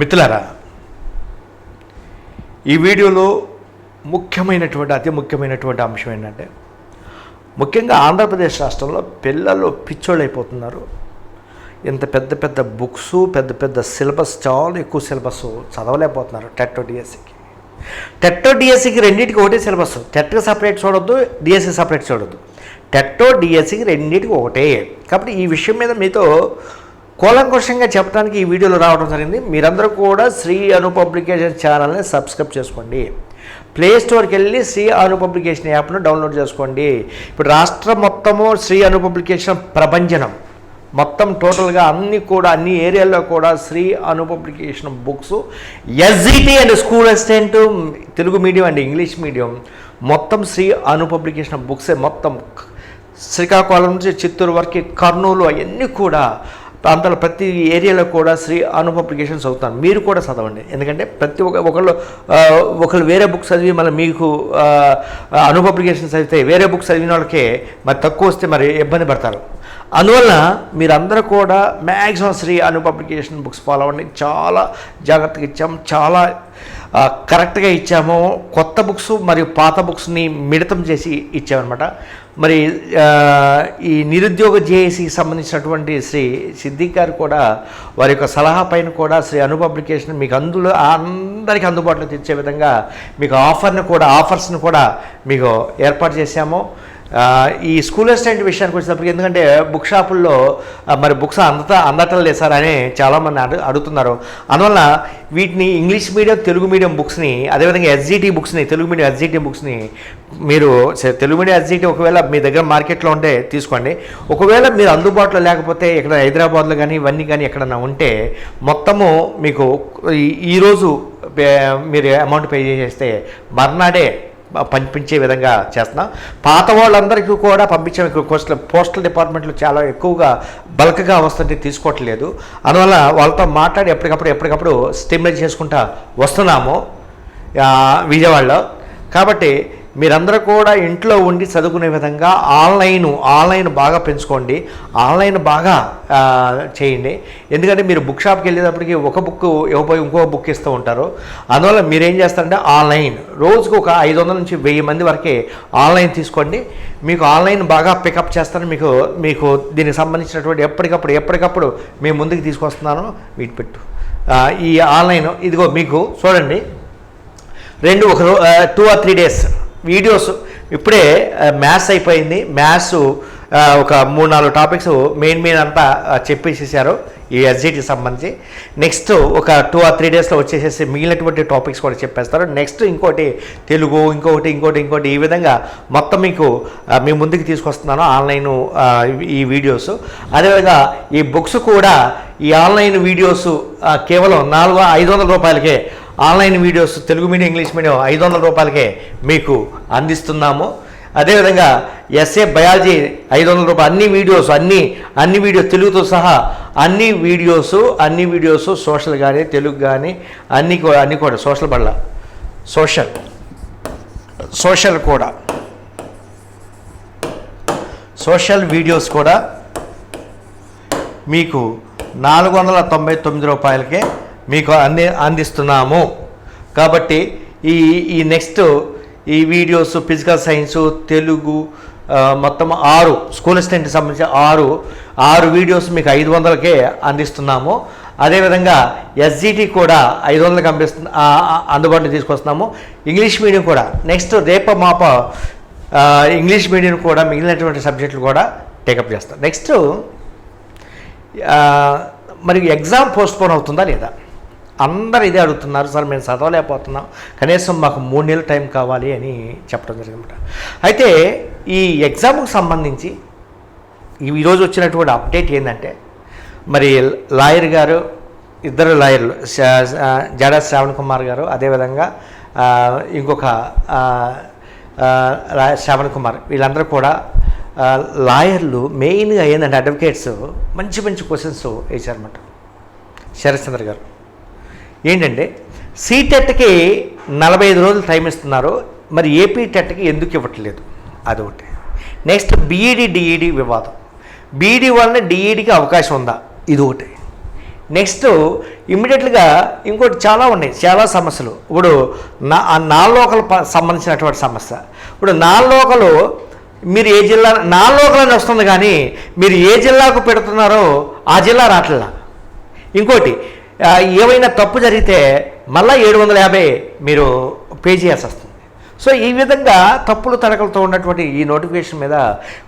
మిత్రులారా ఈ వీడియోలో ముఖ్యమైనటువంటి అతి ముఖ్యమైనటువంటి అంశం ఏంటంటే ముఖ్యంగా ఆంధ్రప్రదేశ్ రాష్ట్రంలో పిల్లలు పిచ్చోళ్ళు అయిపోతున్నారు ఇంత పెద్ద పెద్ద బుక్స్ పెద్ద పెద్ద సిలబస్ చాలా ఎక్కువ సిలబస్ చదవలేకపోతున్నారు టెట్టో డిఎస్సికి. టెట్టో డిఎస్సికి రెండింటికి ఒకటే సిలబస్. టెట్కి సపరేట్ చూడొద్దు డిఎస్సి సపరేట్ చూడొద్దు. టెట్టో డిఎస్సికి రెండింటికి ఒకటే. కాబట్టి ఈ విషయం మీద మీతో కూలంకుషంగా చెప్పడానికి ఈ వీడియోలో రావడం జరిగింది. మీరందరూ కూడా శ్రీ అను పబ్లికేషన్ ఛానల్ని సబ్స్క్రైబ్ చేసుకోండి. ప్లే స్టోర్కి వెళ్ళి శ్రీ అను పబ్లికేషన్ యాప్ను డౌన్లోడ్ చేసుకోండి. ఇప్పుడు రాష్ట్రం మొత్తము శ్రీ అను పబ్లికేషన్ ప్రభంజనం. మొత్తం టోటల్గా అన్ని కూడా అన్ని ఏరియాల్లో కూడా Sri Anu publication books SGT and school assistant Telugu medium and English medium మొత్తం శ్రీ అను పబ్లికేషన్ బుక్సే మొత్తం. శ్రీకాకుళం నుంచి చిత్తూరు వరకు కర్నూలు అవన్నీ కూడా ప్రాంతాల ప్రతి ఏరియాలో కూడా శ్రీ అనుప అప్లికేషన్స్ అవుతాను. మీరు కూడా చదవండి. ఎందుకంటే ప్రతి ఒక్క ఒకళ్ళు ఒకళ్ళు వేరే బుక్స్ చదివి మళ్ళీ మీకు అనుప అప్లికేషన్స్ చదివితే వేరే బుక్స్ చదివిన వాళ్ళకే మరి తక్కువ వస్తే మరి ఇబ్బంది పడతారు. అందువల్ల మీరందరూ కూడా maximum Sri Anu publication books follow అవ్వండి. చాలా జాగ్రత్తగా ఇచ్చాము చాలా కరెక్ట్గా ఇచ్చాము. కొత్త బుక్స్ మరియు పాత బుక్స్ని మిళితం చేసి ఇచ్చామన్నమాట. మరి ఈ నిరుద్యోగ జేఏసీకి సంబంధించినటువంటి శ్రీ సిద్దిక్ గారు కూడా వారి యొక్క సలహా పైన కూడా శ్రీ అను పబ్లికేషన్ మీకు అందులో అందరికీ అందుబాటులో తెచ్చే విధంగా మీకు ఆఫర్ని కూడా ఆఫర్స్ని కూడా మీకు ఏర్పాటు చేశాము. ఈ స్కూల్ అసిస్టెంట్ విషయానికి వచ్చినప్పటికి ఎందుకంటే బుక్ షాపుల్లో మరి బుక్స్ అందట అందటం లేదు సార్ అని చాలామంది అడు అడుగుతున్నారు. అందువల్ల వీటిని ఇంగ్లీష్ మీడియం తెలుగు మీడియం బుక్స్ని అదేవిధంగా ఎస్జిటి బుక్స్ని తెలుగు మీడియం ఎస్జిటి బుక్స్ని మీరు తెలుగు మీడియం ఎస్జిటి ఒకవేళ మీ దగ్గర మార్కెట్లో ఉంటే తీసుకోండి. ఒకవేళ మీరు అందుబాటులో లేకపోతే ఇక్కడ హైదరాబాద్లో కానీ ఇవన్నీ కానీ ఎక్కడన్నా ఉంటే మొత్తము మీకు ఈరోజు మీరు అమౌంట్ పే చేసేస్తే మర్నాడే పంపించే విధంగా చేస్తున్నాం. పాత వాళ్ళందరికీ కూడా పంపించాం ఇక్కడ పోస్టల్ పోస్టల్ డిపార్ట్మెంట్లో చాలా ఎక్కువగా బల్క్గా వస్తుంటే తీసుకోవట్లేదు. అందువల్ల వాళ్ళతో మాట్లాడి ఎప్పటికప్పుడు ఎప్పటికప్పుడు స్టిమ్యులేట్ చేసుకుంటా వస్తున్నాము విజయవాడలో. కాబట్టి మీరందరూ కూడా ఇంట్లో ఉండి చదువుకునే విధంగా ఆన్లైన్ ఆన్లైన్ బాగా పెంచుకోండి. ఆన్లైన్ బాగా చేయండి. ఎందుకంటే మీరు బుక్ షాప్కి వెళ్ళేటప్పటికి ఒక బుక్ ఇవ్వబోయి ఇంకో బుక్ ఇస్తూ ఉంటారు. అందువల్ల మీరు ఏం చేస్తారంటే ఆన్లైన్. రోజుకు ఒక ఐదు వందల నుంచి వెయ్యి మంది వరకే ఆన్లైన్ తీసుకోండి. మీకు ఆన్లైన్ బాగా పికప్ చేస్తాను మీకు మీకు దీనికి సంబంధించినటువంటి ఎప్పటికప్పుడు ఎప్పటికప్పుడు మేము ముందుకు తీసుకొస్తున్నాను. వీటి పెట్టు. ఈ ఆన్లైన్ ఇదిగో మీకు చూడండి. రెండు ఒక two or three days. Videos. ఇప్పుడే మ్యాథ్స్ అయిపోయింది. మ్యాథ్స్ ఒక మూడు నాలుగు టాపిక్స్ మెయిన్ మెయిన్ అంతా చెప్పేసేసారు ఈ ఎస్జిటికి సంబంధించి. నెక్స్ట్ ఒక టూ ఆర్ త్రీ డేస్లో వచ్చేసేసి మిగిలినటువంటి టాపిక్స్ కూడా చెప్పేస్తారు. నెక్స్ట్ ఇంకోటి తెలుగు ఇంకొకటి ఇంకోటి ఇంకోటి ఈ విధంగా మొత్తం మీకు మీ ముందుకు తీసుకొస్తున్నాను ఆన్లైన్ ఈ వీడియోస్. అదేవిధంగా ఈ బుక్స్ కూడా ఈ ఆన్లైన్ వీడియోస్ కేవలం నాలుగు ఐదు వందల రూపాయలకే online videos Telugu medium English medium ఐదు వందల రూపాయలకే మీకు అందిస్తున్నాము. అదేవిధంగా ఎస్ఏ బయాలజీ ఐదు వందల రూపాయలు అన్ని వీడియోస్ అన్ని అన్ని వీడియోస్ తెలుగుతో సహా అన్ని వీడియోస్ అన్ని వీడియోస్ సోషల్ కానీ తెలుగు కానీ అన్ని కూడా అన్ని కూడా సోషల్ బళ్ళ సోషల్. సోషల్ కూడా. సోషల్ వీడియోస్ కూడా మీకు నాలుగు వందల తొంభై తొమ్మిది రూపాయలకే మీకు అంది అందిస్తున్నాము. కాబట్టి ఈ ఈ నెక్స్ట్ ఈ వీడియోస్ ఫిజికల్ సైన్సు తెలుగు మొత్తం ఆరు స్కూల్ అసిస్టెంట్కి సంబంధించి ఆరు ఆరు వీడియోస్ మీకు ఐదు వందలకే అందిస్తున్నాము. అదేవిధంగా ఎస్జిటి కూడా ఐదు వందలకు అందిస్తు అందుబాటులో తీసుకొస్తున్నాము. ఇంగ్లీష్ మీడియం కూడా. నెక్స్ట్ రేప మాప ఇంగ్లీష్ మీడియం కూడా మిగిలినటువంటి సబ్జెక్టులు కూడా టేకప్ చేస్తాం. నెక్స్ట్ మరి ఎగ్జామ్ పోస్ట్పోన్ అవుతుందా లేదా? అందరు ఇదే అడుగుతున్నారు సార్ మేము చదవలేకపోతున్నాం కనీసం మాకు మూడు నెలలు టైం కావాలి అని చెప్పడం జరిగిందన్నమాట అయితే ఈ ఎగ్జామ్కు సంబంధించి ఈరోజు వచ్చినటువంటి అప్డేట్ ఏంటంటే మరి లాయర్ గారు ఇద్దరు లాయర్లు జడా శ్రావణ్ కుమార్ గారు అదేవిధంగా ఇంకొక రా- శ్రావణ్ కుమార్ వీళ్ళందరూ కూడా లాయర్లు మెయిన్గా ఏంటంటే అడ్వకేట్స్ మంచి మంచి క్వశ్చన్స్ వేశారన్నమాట. శరత్ చంద్ర గారు. ఏంటంటే సీటెట్కి నలభై ఐదు రోజులు టైం ఇస్తున్నారు. మరి ఏపీ టెట్కి ఎందుకు ఇవ్వట్లేదు? అదొకటి. నెక్స్ట్ బీఈడి డిఈడి వివాదం. బీఈడి వలన డిఈడికి అవకాశం ఉందా? ఇది ఒకటి నెక్స్ట్ ఇమ్మీడియట్గా ఇంకోటి చాలా ఉన్నాయి. చాలా సమస్యలు. ఇప్పుడు నా ఆ ప- సంబంధించినటువంటి సమస్య. ఇప్పుడు నాలోకలు మీరు ఏ జిల్లా నాలోకలని వస్తుంది కానీ మీరు ఏ జిల్లాకు పెడుతున్నారో ఆ జిల్లా రాట్ల ఇంకోటి ఏవైనా తప్పు జరిగితే మళ్ళీ ఏడు వందల యాభై మీరు పే చేయాల్సి వస్తుంది. సో ఈ విధంగా తప్పులు తడకలతో ఉన్నటువంటి ఈ నోటిఫికేషన్ మీద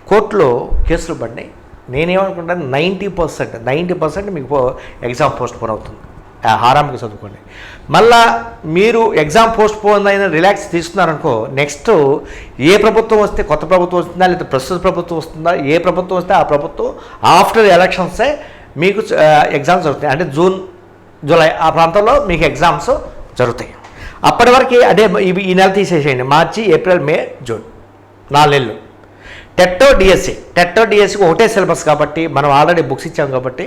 కోర్టులో కేసులు పడినాయి. నేనేమనుకుంటాను నైంటీ పర్సెంట్ నైంటీ పర్సెంట్ మీకు పో- ఎగ్జామ్ పోస్ట్ పోన్ అవుతుంది హారాంకి చదువుకోండి. మళ్ళా మీరు ఎగ్జామ్ పోస్ట్ పోన్ అయిన రిలాక్స్ తీసుకున్నారనుకో నెక్స్ట్ ఏ ప్రభుత్వం వస్తే కొత్త ప్రభుత్వం వస్తుందా లేదా ప్రస్తుత ప్రభుత్వం వస్తుందా ఏ ప్రభుత్వం వస్తే ఆ ప్రభుత్వం ఆఫ్టర్ ఎలక్షన్సే మీకు ఎగ్జామ్స్ జరుగుతాయి. అంటే జూన్ జూలై ఆ ప్రాంతంలో మీకు ఎగ్జామ్స్ జరుగుతాయి. అప్పటి వరకు అదే ఇవి ఈ నెల తీసేసేయండి. March April May June. నాలుగు నెలలు. టెట్టో డిఎస్సి. టెట్టో డిఎస్సికి ఒకటే సిలబస్ కాబట్టి మనం ఆల్రెడీ బుక్స్ ఇచ్చాం కాబట్టి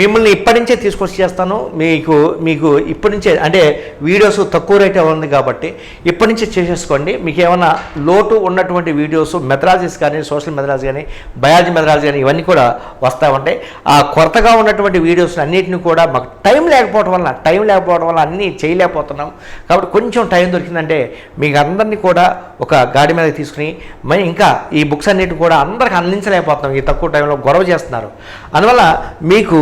మిమ్మల్ని ఇప్పటి నుంచే తీసుకొచ్చి చేస్తాను. మీకు మీకు ఇప్పటి నుంచే అంటే వీడియోస్ తక్కువ రేట్ ఉంది కాబట్టి ఇప్పటి నుంచే చేసేసుకోండి. మీకు ఏమైనా లోటు ఉన్నటువంటి వీడియోస్ మెథడాలజీస్ కానీ సోషల్ మెథడాలజీ కానీ బయాలజీ మెథడాలజీ కానీ ఇవన్నీ కూడా వస్తూ ఉంటాయి ఆ కొరతగా ఉన్నటువంటి వీడియోస్ అన్నిటిని కూడా మాకు టైం లేకపోవడం వల్ల టైం లేకపోవడం వల్ల అన్నీ చేయలేకపోతున్నాం. కాబట్టి కొంచెం టైం దొరికిందంటే మీకు అందరినీ కూడా ఒక గాడి మీద తీసుకుని మరి ఇంకా ఈ బుక్స్ అన్నిటిని కూడా అందరికి భరించలేకపోతున్నాం ఈ తక్కువ టైంలో గొడవ చేస్తున్నారు. అందువల్ల మీకు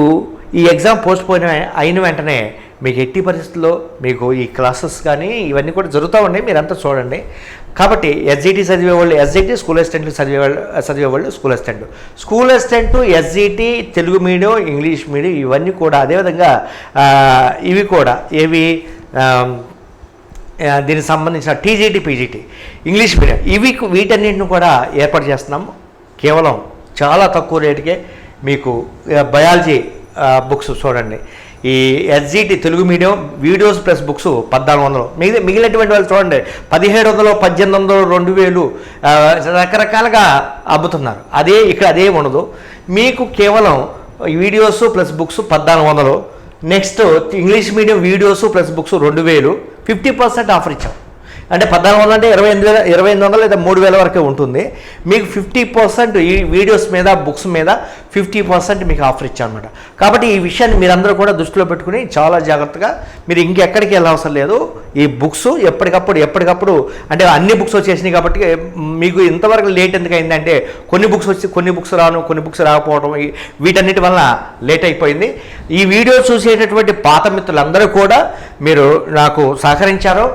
ఈ ఎగ్జామ్ పోస్ట్ పోయిన అయిన వెంటనే మీకు ఎట్టి పరిస్థితుల్లో మీకు ఈ క్లాసెస్ కానీ ఇవన్నీ కూడా జరుగుతూ ఉన్నాయి. మీరంతా చూడండి. కాబట్టి ఎస్జిటి చదివే వాళ్ళు ఎస్జిటి స్కూల్ అసిస్టెంట్లు చదివే వాళ్ళు చదివే వాళ్ళు school assistant. School assistant SGT Telugu medium English medium ఇవన్నీ కూడా అదేవిధంగా ఇవి కూడా ఏవి దీనికి సంబంధించిన టీజీటీ పీజీటీ ఇంగ్లీష్ మీడియం ఇవి వీటన్నింటిని కూడా ఏర్పాటు చేస్తున్నాము కేవలం చాలా తక్కువ రేటుకే మీకు బయాలజీ బుక్స్ చూడండి. ఈ SGT Telugu medium videos plus books పద్నాలుగు వందలు. మిగిలి మిగిలినటువంటి వాళ్ళు చూడండి పదిహేడు వందలు పద్దెనిమిది వందలు రెండు వేలు రకరకాలుగా అమ్ముతున్నారు. అదే ఇక్కడ అదే ఉండదు. మీకు కేవలం వీడియోస్ ప్లస్ బుక్స్ పద్నాలుగు వందలు. Next English medium videos plus books రెండు వేలు. ఫిఫ్టీ పర్సెంట్ ఆఫర్ ఇచ్చాం. అంటే పద్నాలుగు వందలు అంటే ఇరవై ఎనిమిది వేల ఇరవై ఎనిమిది వందలు లేదా మూడు వేల వరకే ఉంటుంది. మీకు ఫిఫ్టీ పర్సెంట్ ఈ వీడియోస్ మీద బుక్స్ మీద ఫిఫ్టీ పర్సెంట్ మీకు ఆఫర్ ఇచ్చాం అనమాట కాబట్టి ఈ విషయాన్ని మీరందరూ కూడా దృష్టిలో పెట్టుకుని చాలా జాగ్రత్తగా మీరు ఇంకెక్కడికి వెళ్ళవసరం లేదు. ఈ బుక్స్ ఎప్పటికప్పుడు ఎప్పటికప్పుడు అంటే అన్ని బుక్స్ వచ్చేసినాయి కాబట్టి మీకు ఇంతవరకు లేట్ ఎందుకు అయిందంటే కొన్ని బుక్స్ వచ్చి కొన్ని బుక్స్ రాను కొన్ని బుక్స్ రాకపోవడం వీటన్నిటి వల్ల లేట్ అయిపోయింది. ఈ వీడియో చూసేటటువంటి పాత మిత్రులందరూ కూడా మీరు నాకు సహకరించారు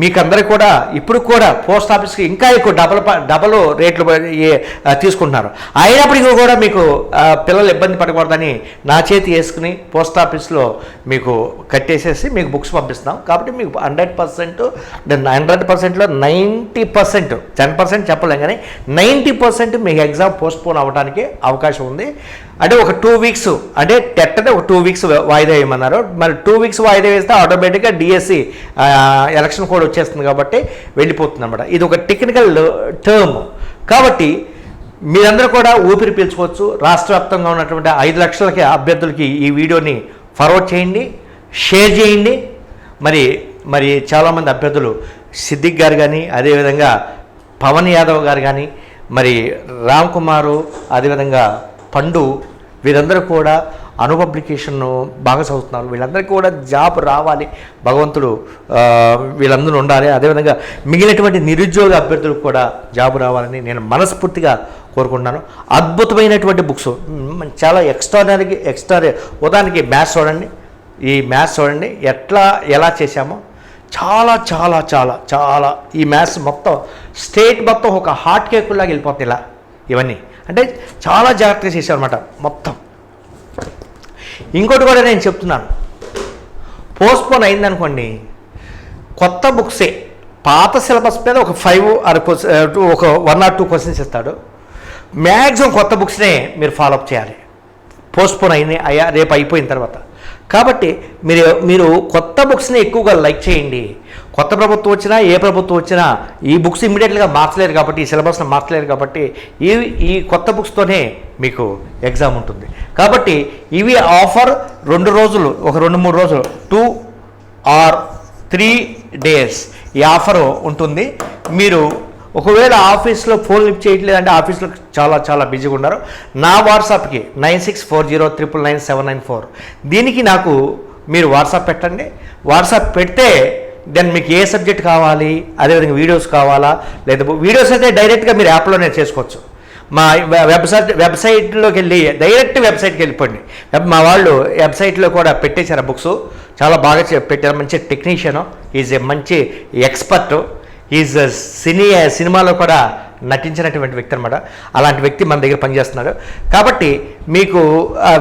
మీకందరికి కూడా ఇప్పుడు కూడా పోస్ట్ ఆఫీస్కి ఇంకా ఎక్కువ డబల్ డబల్ రేట్లు తీసుకుంటున్నారు. అయినప్పటికీ కూడా మీకు పిల్లలు ఇబ్బంది పడకూడదని నా చేతి వేసుకుని పోస్ట్ ఆఫీస్లో మీకు కట్టేసేసి మీకు బుక్స్ పంపిస్తున్నాం. కాబట్టి మీకు హండ్రెడ్ పర్సెంట్ హండ్రెడ్ పర్సెంట్లో నైంటీ పర్సెంట్ టెన్ పర్సెంట్ చెప్పలేం కానీ నైంటీ పర్సెంట్ మీకు ఎగ్జామ్ పోస్ట్పోన్ అవ్వడానికి అవకాశం ఉంది. అంటే ఒక టూ వీక్స్ అంటే టెట్ అంటే ఒక టూ వీక్స్ వాయిదా వేయమన్నారు. మరి టూ వీక్స్ వాయిదా వేస్తే ఆటోమేటిక్గా డిఎస్సి ఎలక్షన్ కోడ్ వచ్చేస్తుంది కాబట్టి వెళ్ళిపోతుంది అనమాట ఇది ఒక టెక్నికల్ టర్మ్ కాబట్టి మీరందరూ కూడా ఊపిరి పీల్చుకోవచ్చు. రాష్ట్ర వ్యాప్తంగా ఉన్నటువంటి ఐదు లక్షలకి అభ్యర్థులకి ఈ వీడియోని ఫార్వర్డ్ చేయండి షేర్ చేయండి. మరి మరి చాలామంది అభ్యర్థులు సిద్దిక్ గారు కానీ అదేవిధంగా పవన్ యాదవ్ గారు కానీ మరి రామ్ కుమారు అదేవిధంగా పండు వీరందరూ కూడా అను పబ్లికేషన్ బాగా చదువుతున్నారు వీళ్ళందరికీ కూడా జాబ్ రావాలి. భగవంతుడు వీళ్ళందరూ ఉండాలి. అదేవిధంగా మిగిలినటువంటి నిరుద్యోగ అభ్యర్థులకు కూడా జాబ్ రావాలని నేను మనస్ఫూర్తిగా కోరుకుంటున్నాను. అద్భుతమైనటువంటి బుక్స్. చాలా ఎక్స్ట్రానరీ ఎక్స్ట్రా ఉదాహరణకి మ్యాథ్స్ చూడండి. ఈ మ్యాథ్స్ చూడండి. ఎట్లా ఎలా చేశామో. చాలా చాలా చాలా చాలా. ఈ మ్యాథ్స్ మొత్తం స్టేట్ మొత్తం ఒక హాట్ కేక్ వెళ్ళిపోతుంది ఇలా. ఇవన్నీ. అంటే చాలా జాగ్రత్తగా చేశారన్నమాట మొత్తం. ఇంకోటి కూడా నేను చెప్తున్నాను. పోస్ట్పోన్ అయిందనుకోండి కొత్త బుక్సే పాత సిలబస్ మీద ఒక ఫైవ్ ఆర్ ఒక వన్ ఆర్ టూ క్వశ్చన్స్ ఇస్తాడు. మ్యాక్సిమం కొత్త బుక్స్నే మీరు ఫాలోఅప్ చేయాలి. పోస్ట్పోన్ అయిన అయ్యా రేపు అయిపోయిన తర్వాత. కాబట్టి మీరు మీరు కొత్త బుక్స్ని ఎక్కువగా లైక్ చేయండి. కొత్త ప్రభుత్వం వచ్చినా ఏ ప్రభుత్వం వచ్చినా ఈ బుక్స్ ఇమ్మీడియట్గా మార్చలేరు కాబట్టి ఈ సిలబస్ని మార్చలేరు కాబట్టి ఈ ఈ కొత్త బుక్స్తోనే మీకు ఎగ్జామ్ ఉంటుంది. కాబట్టి ఇవి ఆఫర్ రెండు రోజులు ఒక రెండు మూడు రోజులు టూ ఆర్ త్రీ డేస్ ఈ ఆఫర్ ఉంటుంది. మీరు ఒకవేళ ఆఫీస్లో ఫోన్ లిఫ్ట్ చేయట్లేదు అంటే ఆఫీస్లో చాలా చాలా బిజీగా ఉన్నారు. నా వాట్సాప్కి nine six four zero triple nine seven nine four. దీనికి నాకు మీరు వాట్సాప్ పెట్టండి. వాట్సాప్ పెడితే దెన్ మీకు ఏ సబ్జెక్ట్ కావాలి? అదేవిధంగా వీడియోస్ కావాలా? లేదా వీడియోస్ అయితే డైరెక్ట్గా మీరు యాప్లోనే చేసుకోవచ్చు. మా వెబ్సైట్ వెబ్సైట్లోకి వెళ్ళి డైరెక్ట్ వెబ్సైట్కి వెళ్ళిపోండి. మా వాళ్ళు వెబ్సైట్లో కూడా పెట్టేశారు బుక్స్ చాలా బాగా చే- పెట్టారు. మంచి టెక్నీషియను ఈజ్ ఏ మంచి ఎక్స్పర్ట్ ఈజ్ సినీ సినిమాలో కూడా నటించినటువంటి వ్యక్తి అనమాట అలాంటి వ్యక్తి మన దగ్గర పనిచేస్తున్నాడు. కాబట్టి మీకు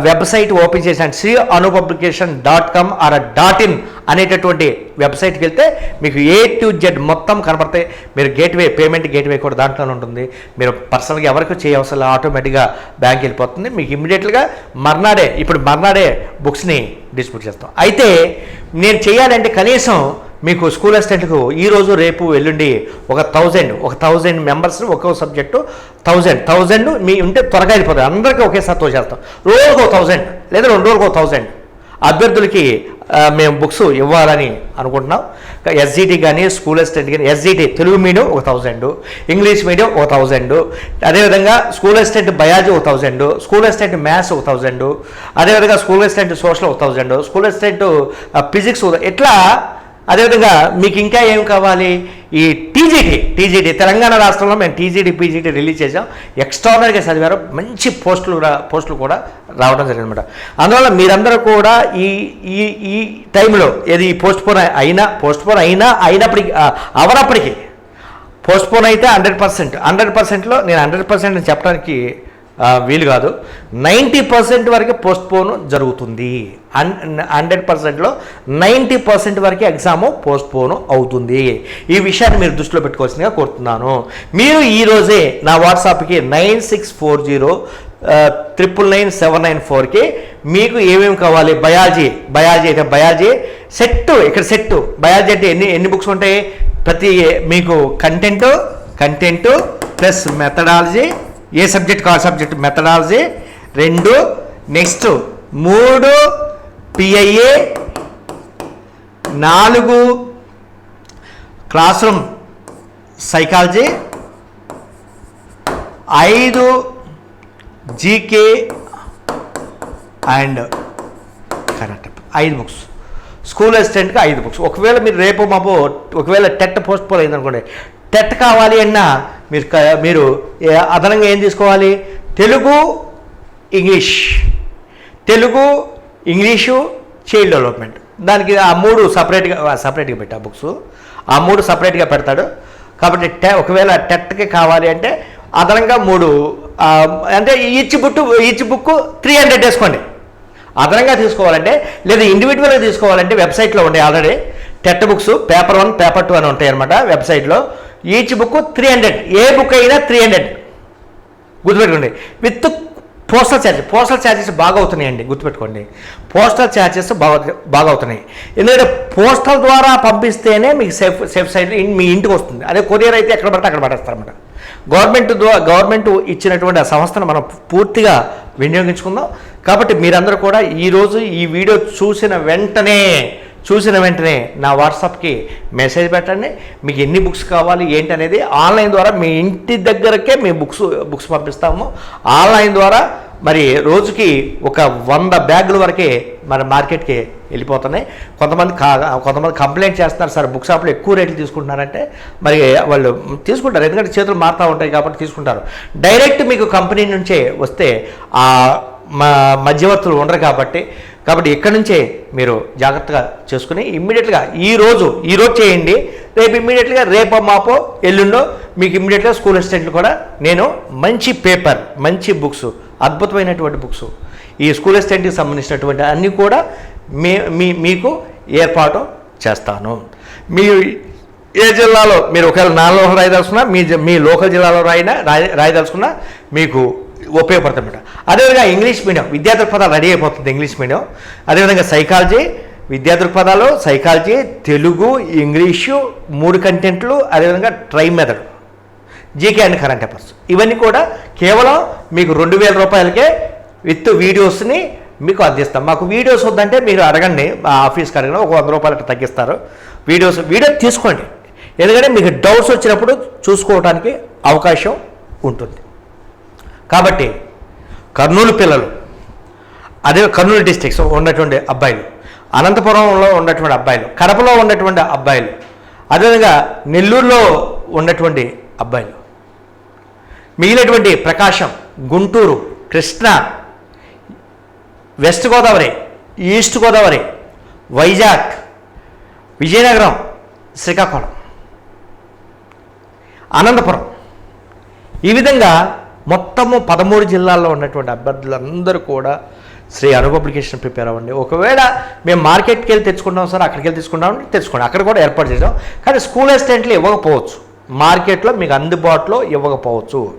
వెబ్సైట్ ఓపెన్ చేసిన Sri Anu publication dot com or dot in అనేటటువంటి వెబ్సైట్కి వెళ్తే మీకు ఏ టు జెడ్ మొత్తం కనబడతాయి మీరు గేట్వే పేమెంట్ గేట్వే కూడా దాంట్లోనే ఉంటుంది. మీరు పర్సనల్గా ఎవరికి చేయవసరం ఆటోమేటిక్గా బ్యాంక్ వెళ్ళిపోతుంది. మీకు ఇమ్మీడియట్గా మర్నాడే ఇప్పుడు మర్నాడే బుక్స్ని డిస్ట్రిబ్యూట్ చేస్తాం. అయితే నేను చేయాలంటే కనీసం మీకు స్కూల్ అసిస్టెంట్కు ఈరోజు రేపు ఎల్లుండి ఒక థౌజండ్ ఒక థౌజండ్ మెంబర్స్ ఒక్కో సబ్జెక్టు థౌజండ్ థౌజండ్ మీ ఉంటే త్వరగా వెళ్ళిపోతుంది అందరికీ ఒకేసారి తోచేస్తాం రోజుకు ఒక థౌజండ్ లేదా రెండు రోజులకు ఒక థౌజండ్ అభ్యర్థులకి మేము బుక్స్ ఇవ్వాలని అనుకుంటున్నాం. ఎస్జిటి కానీ స్కూల్ అసిస్టెంట్ కానీ ఎస్జిటి తెలుగు మీడియం ఒక థౌజండ్ ఇంగ్లీష్ మీడియం ఒక థౌజండ్ అదేవిధంగా స్కూల్ అసిస్టెంట్ బయాలజీ ఒక థౌజండ్ స్కూల్ అసిస్టెంట్ మ్యాథ్స్ ఒక థౌజండ్ అదేవిధంగా స్కూల్ అసిస్టెంట్ సోషల్ ఒక థౌజండ్ స్కూల్ అసిస్టెంట్ ఫిజిక్స్ ఇట్లా అదేవిధంగా మీకు ఇంకా ఏం కావాలి? ఈ టీజీటీ టీజీటీ తెలంగాణ రాష్ట్రంలో మేము టీజీటీ పీజీటీ రిలీజ్ చేసాం ఎక్స్ట్రాడనరీగా చదివారు. మంచి పోస్టులు పోస్టులు కూడా రావడం జరిగిందనమాట అందువల్ల మీరందరూ కూడా ఈ ఈ ఈ టైంలో ఏది పోస్ట్ పోన్ అయినా పోస్ట్ పోన్ అయినా అయినప్పటికీ అవనప్పటికీ పోస్ట్ పోన్ అయితే హండ్రెడ్ పర్సెంట్. హండ్రెడ్ పర్సెంట్లో నేను హండ్రెడ్ పర్సెంట్ చెప్పడానికి వీలు కాదు. నైంటీ పర్సెంట్ వరకే పోస్ట్పోన్ జరుగుతుంది. హండ్రెడ్ పర్సెంట్లో నైంటీ పర్సెంట్ వరకే ఎగ్జామ్ పోస్ట్పోన్ అవుతుంది. ఈ విషయాన్ని మీరు దృష్టిలో పెట్టుకోవాల్సిందిగా కోరుతున్నాను. మీరు ఈరోజే నా వాట్సాప్కి nine six four zero triple nine seven nine ఫోర్కి మీకు ఏమేమి కావాలి? బయాలజీ బయాలజీ అయితే బయాలజీ. సెట్ ఇక్కడ సెట్ బయాలజీ అంటే ఎన్ని ఎన్ని బుక్స్ ఉంటాయి? ప్రతి మీకు కంటెంట్ కంటెంట్ ప్లస్ మెథడాలజీ ఏ సబ్జెక్ట్ కా సబ్జెక్ట్? మెథడాలజీ. రెండు నెక్స్ట్ మూడు పిఐఏ. నాలుగు క్లాస్ రూమ్ సైకాలజీ. ఐదు జీకే అండ్ కరెక్ట్ ఐదు బుక్స్. స్కూల్ అసిస్టెంట్కి ఐదు బుక్స్. ఒకవేళ మీరు రేపు మాపు ఒకవేళ టెట్ పోస్ట్ పోల్ అయిందనుకోండి టెట్ కావాలి అన్నా మీరు క- మీరు అదనంగా ఏం తీసుకోవాలి? Telugu English. Telugu English child development. దానికి ఆ మూడు సపరేట్గా సపరేట్గా పెట్టా బుక్స్. ఆ మూడు సపరేట్గా పెడతాడు. కాబట్టి టె ఒకవేళ టెట్కి కావాలి అంటే అదనంగా మూడు అంటే each book each book three hundred వేసుకోండి. అదనంగా తీసుకోవాలంటే లేదా ఇండివిజువల్గా తీసుకోవాలంటే వెబ్సైట్లో ఉండే already TET books paper one paper two అని ఉంటాయి అనమాట వెబ్సైట్లో. ఈచ్ బుక్ త్రీ హండ్రెడ్ ఏ బుక్ అయినా త్రీ హండ్రెడ్ గుర్తుపెట్టుకోండి. With postal charges postal charges బాగా అవుతున్నాయండి. గుర్తుపెట్టుకోండి. పోస్టల్ ఛార్జెస్ బాగా బాగా అవుతున్నాయి. ఎందుకంటే పోస్టల్ ద్వారా పంపిస్తేనే మీకు సేఫ్ సేఫ్ సైడ్ మీ ఇంటికి వస్తుంది. అదే కొరియర్ అయితే ఎక్కడ పడితే అక్కడ పడేస్తారన్నమాట. గవర్నమెంట్ ద్వారా గవర్నమెంట్ ఇచ్చినటువంటి ఆ సంస్థను మనం పూర్తిగా వినియోగించుకుందాం. కాబట్టి మీరందరూ కూడా ఈరోజు ఈ వీడియో చూసిన వెంటనే చూసిన వెంటనే నా వాట్సాప్కి మెసేజ్ పెట్టండి. మీకు ఎన్ని బుక్స్ కావాలి ఏంటి అనేది ఆన్లైన్ ద్వారా మీ ఇంటి దగ్గరకే మీ బుక్స్ బుక్స్ పంపిస్తాము. ఆన్లైన్ ద్వారా మరి రోజుకి ఒక వంద బ్యాగుల వరకే మరి మార్కెట్కి వెళ్ళిపోతున్నాయి. కొంతమంది కా కొంతమంది కంప్లైంట్ చేస్తున్నారు సార్ బుక్ షాప్లో ఎక్కువ రేట్లు తీసుకుంటున్నారంటే. మరి వాళ్ళు తీసుకుంటారు ఎందుకంటే చేతులు మారుతూ ఉంటాయి కాబట్టి తీసుకుంటారు. డైరెక్ట్ మీకు కంపెనీ నుంచే వస్తే మా మధ్యవర్తులు ఉండరు కాబట్టి కాబట్టి ఇక్కడి నుంచే మీరు జాగ్రత్తగా చేసుకుని ఇమ్మీడియట్గా ఈ రోజు చేయండి. రేపు ఇమ్మీడియట్గా రేపో మాపో ఎల్లుండో మీకు ఇమ్మీడియట్గా స్కూల్ అసిస్టెంట్లు కూడా నేను మంచి పేపర్ మంచి బుక్స్ అద్భుతమైనటువంటి బుక్స్ ఈ స్కూల్ అసిస్టెంట్కి సంబంధించినటువంటి అన్నీ కూడా మీ మీ మీకు ఏర్పాటు చేస్తాను. మీ ఏ జిల్లాలో మీరు ఒకవేళ నాలుగు రాయదలుచుకున్నా మీ మీ లోకల్ జిల్లాలో రాయినా రాయ రాయదలుచుకున్నా మీకు ఉపయోగపడుతుందన్నమాట అదేవిధంగా ఇంగ్లీష్ మీడియం విద్యా దృక్పథాలు రెడీ అయిపోతుంది ఇంగ్లీష్ మీడియం. అదేవిధంగా సైకాలజీ విద్యా దృక్పథాలు సైకాలజీ తెలుగు ఇంగ్లీషు మూడు కంటెంట్లు అదేవిధంగా try method GK and current affairs. ఇవన్నీ కూడా కేవలం మీకు రెండు వేల రూపాయలకే విత్ వీడియోస్ని మీకు అందిస్తాం. మాకు వీడియోస్ వద్దంటే మీరు అడగండి మా ఆఫీస్కి అడగండి ఒక వంద రూపాయలు అట్లా తగ్గిస్తారు. వీడియోస్ వీడియో తీసుకోండి. ఎందుకంటే మీకు డౌట్స్ వచ్చినప్పుడు చూసుకోవడానికి అవకాశం ఉంటుంది. కాబట్టి కర్నూలు పిల్లలు అదే కర్నూలు డిస్టిక్స్ ఉన్నటువంటి అబ్బాయిలు అనంతపురంలో ఉన్నటువంటి అబ్బాయిలు కడపలో ఉన్నటువంటి అబ్బాయిలు అదేవిధంగా నెల్లూరులో ఉన్నటువంటి అబ్బాయిలు. మిగిలినటువంటి ప్రకాశం గుంటూరు కృష్ణా వెస్ట్ గోదావరి ఈస్ట్ గోదావరి వైజాగ్ విజయనగరం శ్రీకాకుళం అనంతపురం. ఈ విధంగా మొత్తము పదమూడు జిల్లాల్లో ఉన్నటువంటి అభ్యర్థులందరూ కూడా శ్రీ అను పబ్లికేషన్ ప్రిపేర్ అవ్వండి. ఒకవేళ మేము మార్కెట్కి వెళ్ళి తెచ్చుకుంటాం సార్ అక్కడికి వెళ్ళి తెచ్చుకుంటాం తెచ్చుకోండి. అక్కడ కూడా ఏర్పాటు చేసాం. కానీ స్కూల్ అసిస్టెంట్లు ఇవ్వకపోవచ్చు. మార్కెట్లో మీకు అందుబాటులో ఇవ్వకపోవచ్చు.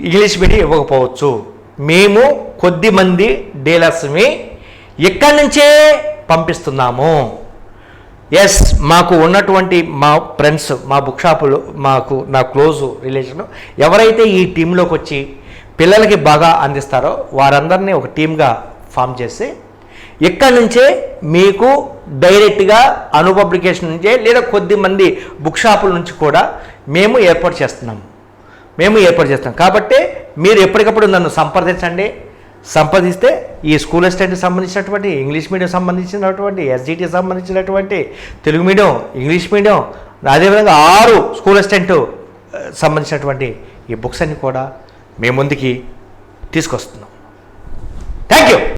ఇంగ్లీష్ మీడియం ఇవ్వకపోవచ్చు. మేము కొద్దిమంది డీలర్స్ని ఇక్కడి నుంచే పంపిస్తున్నాము. ఎస్ మాకు ఉన్నటువంటి మా ఫ్రెండ్స్ మా బుక్ షాపులు మాకు నా క్లోజ్ రిలేషన్ ఎవరైతే ఈ టీంలోకి వచ్చి పిల్లలకి బాగా అందిస్తారో వారందరినీ ఒక టీమ్గా ఫామ్ చేసి ఇక్కడ నుంచే మీకు డైరెక్ట్గా అను పబ్లికేషన్ నుంచే లేదా కొద్ది మంది బుక్ షాపుల నుంచి కూడా మేము ఏర్పాటు చేస్తున్నాము మేము ఏర్పాటు చేస్తాం కాబట్టి మీరు ఎప్పటికప్పుడు నన్ను సంప్రదించండి. సంపాదిస్తే ఈ స్కూల్ అసిస్టెంట్కి సంబంధించినటువంటి ఇంగ్లీష్ మీడియం సంబంధించినటువంటి ఎస్జిటికి సంబంధించినటువంటి తెలుగు మీడియం ఇంగ్లీష్ మీడియం అదేవిధంగా ఆరు స్కూల్ అసిస్టెంట్ సంబంధించినటువంటి ఈ బుక్స్ అన్ని కూడా మీ ముందుకి తీసుకొస్తున్నాం. Thank you.